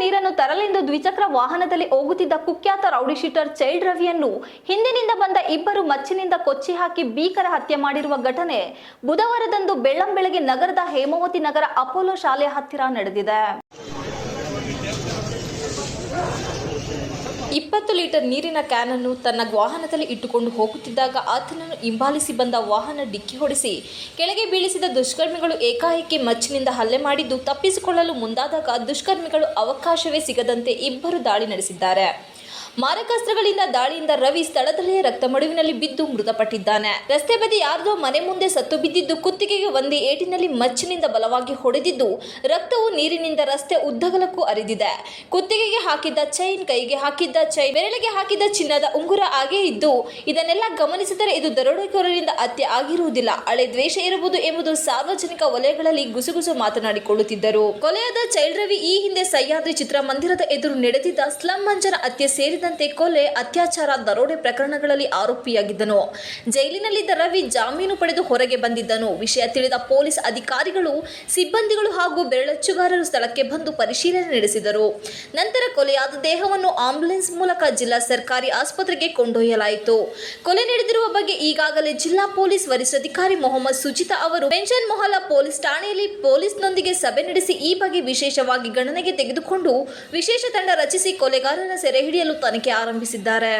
ನೀರನ್ನು ತರಲೆಂದು ದ್ವಿಚಕ್ರ ವಾಹನದಲ್ಲಿ ಹೋಗುತ್ತಿದ್ದ ಕುಖ್ಯಾತ ರೌಡಿ ಶೀಟರ್ ಚೈಲ್ಡ್ ರವಿಯನ್ನು ಹಿಂದಿನಿಂದ ಬಂದ ಇಬ್ಬರು ಮಚ್ಚಿನಿಂದ ಕೊಚ್ಚಿ ಹಾಕಿ ಭೀಕರ ಹತ್ಯೆ ಮಾಡಿರುವ ಘಟನೆ ಬುಧವಾರದಂದು ಬೆಳ್ಳಂಬೆಳಗ್ಗೆ ನಗರದ ಹೇಮಾವತಿ ನಗರ ಅಪೋಲೋ ಶಾಲೆಯ ಹತ್ತಿರ ನಡೆದಿದೆ. ಇಪ್ಪತ್ತು ಲೀಟರ್ ನೀರಿನ ಕ್ಯಾನ್ ಅನ್ನು ತನ್ನ ವಾಹನದಲ್ಲಿ ಇಟ್ಟುಕೊಂಡು ಹೋಗುತ್ತಿದ್ದಾಗ ಆತನನ್ನು ಹಿಂಬಾಲಿಸಿ ಬಂದ ವಾಹನ ಡಿಕ್ಕಿ ಹೊಡೆಸಿ ಕೆಳಗೆ ಬೀಳಿಸಿದ ದುಷ್ಕರ್ಮಿಗಳು ಏಕಾಏಕಿ ಮಚ್ಚಿನಿಂದ ಹಲ್ಲೆ ಮಾಡಿದ್ದು ತಪ್ಪಿಸಿಕೊಳ್ಳಲು ಮುಂದಾದಾಗ ದುಷ್ಕರ್ಮಿಗಳು ಅವಕಾಶವೇ ಸಿಗದಂತೆ ಇಬ್ಬರು ದಾಳಿ ನಡೆಸಿದ್ದಾರೆ. ಮಾರಕಾಸ್ತ್ರಗಳಿಂದ ದಾಳಿಯಿಂದ ರವಿ ಸ್ಥಳದಲ್ಲೇ ರಕ್ತ ಮಡುವಿನಲ್ಲಿ ಬಿದ್ದು ಮೃತಪಟ್ಟಿದ್ದಾನೆ. ರಸ್ತೆ ಬದಿ ಯಾರದೋ ಮನೆ ಮುಂದೆ ಸತ್ತು ಬಿದ್ದಿದ್ದು ಕುತ್ತಿಗೆಗೆ ಒಂದು ಏಟಿನಲ್ಲಿ ಮಚ್ಚಿನಿಂದ ಬಲವಾಗಿ ಹೊಡೆದಿದ್ದು ರಕ್ತವು ನೀರಿನಿಂದ ರಸ್ತೆ ಉದ್ದಗಲಕ್ಕೂ ಅರಿದಿದೆ ಕುತ್ತಿಗೆಗೆ ಹಾಕಿದ್ದ ಚೈನ್ ಕೈಗೆ ಹಾಕಿದ್ದ ಚೈನ್ ಬೆರಳಿಗೆ ಹಾಕಿದ್ದ ಚಿನ್ನದ ಉಂಗುರ ಹಾಗೆ ಇದ್ದು ಇದನ್ನೆಲ್ಲ ಗಮನಿಸಿದರೆ ಇದು ದರೋಡೆಕೋರರಿಂದ ಹತ್ಯೆ ಆಗಿರುವುದಿಲ್ಲ. ಹಳೆ ದ್ವೇಷ ಇರಬಹುದು ಎಂಬುದು ಸಾರ್ವಜನಿಕ ವಲಯಗಳಲ್ಲಿ ಗುಸುಗುಸು ಮಾತನಾಡಿಕೊಳ್ಳುತ್ತಿದ್ದರು. ಕೊಲೆಯಾದ ಚೈಲ್ಡ್ ರವಿ ಈ ಹಿಂದೆ ಸಹ್ಯಾದ್ರಿ ಚಿತ್ರಮಂದಿರದ ಎದುರು ನಡೆದಿದ್ದ ಸ್ಲಂ ಮಂಜನ ಹತ್ಯೆ ಸೇರಿದಂತೆ ಕೊಲೆ, ಅತ್ಯಾಚಾರ, ದರೋಡೆ ಪ್ರಕರಣಗಳಲ್ಲಿ ಆರೋಪಿಯಾಗಿದ್ದನು. ಜೈಲಿನಲ್ಲಿದ್ದ ರವಿ ಜಾಮೀನು ಪಡೆದು ಹೊರಗೆ ಬಂದಿದ್ದನು. ವಿಷಯ ತಿಳಿದ ಪೊಲೀಸ್ ಅಧಿಕಾರಿಗಳು ಸಿಬ್ಬಂದಿಗಳು ಹಾಗೂ ಬೆರಳಚ್ಚುಗಾರರು ಸ್ಥಳಕ್ಕೆ ಬಂದು ಪರಿಶೀಲನೆ ನಡೆಸಿದರು. ನಂತರ ಕೊಲೆಯಾದ ದೇಹವನ್ನು ಆಂಬ್ಯುಲೆನ್ಸ್ ಮೂಲಕ ಜಿಲ್ಲಾ ಸರ್ಕಾರಿ ಆಸ್ಪತ್ರೆಗೆ ಕೊಂಡೊಯ್ಯಲಾಯಿತು. ಕೊಲೆ ನಡೆದಿರುವ ಬಗ್ಗೆ ಈಗಾಗಲೇ ಜಿಲ್ಲಾ ಪೊಲೀಸ್ ವರಿಷ್ಠಾಧಿಕಾರಿ ಮೊಹಮ್ಮದ್ ಸುಜಿತಾ ಅವರು ಪೆನ್ಷನ್ ಮೊಹಲ್ಲಾ ಪೊಲೀಸ್ ಠಾಣೆಯಲ್ಲಿ ಪೊಲೀಸ್ನೊಂದಿಗೆ ಸಭೆ ನಡೆಸಿ ಈ ಬಗ್ಗೆ ವಿಶೇಷವಾಗಿ ಗಣನೆಗೆ ತೆಗೆದುಕೊಂಡು ವಿಶೇಷ ತಂಡ ರಚಿಸಿ ಕೊಲೆಗಾರನ ಸೆರೆ ಹಿಡಿಯಲು ತನಿಖೆ ಆರಂಭಿಸಿದ್ದಾರೆ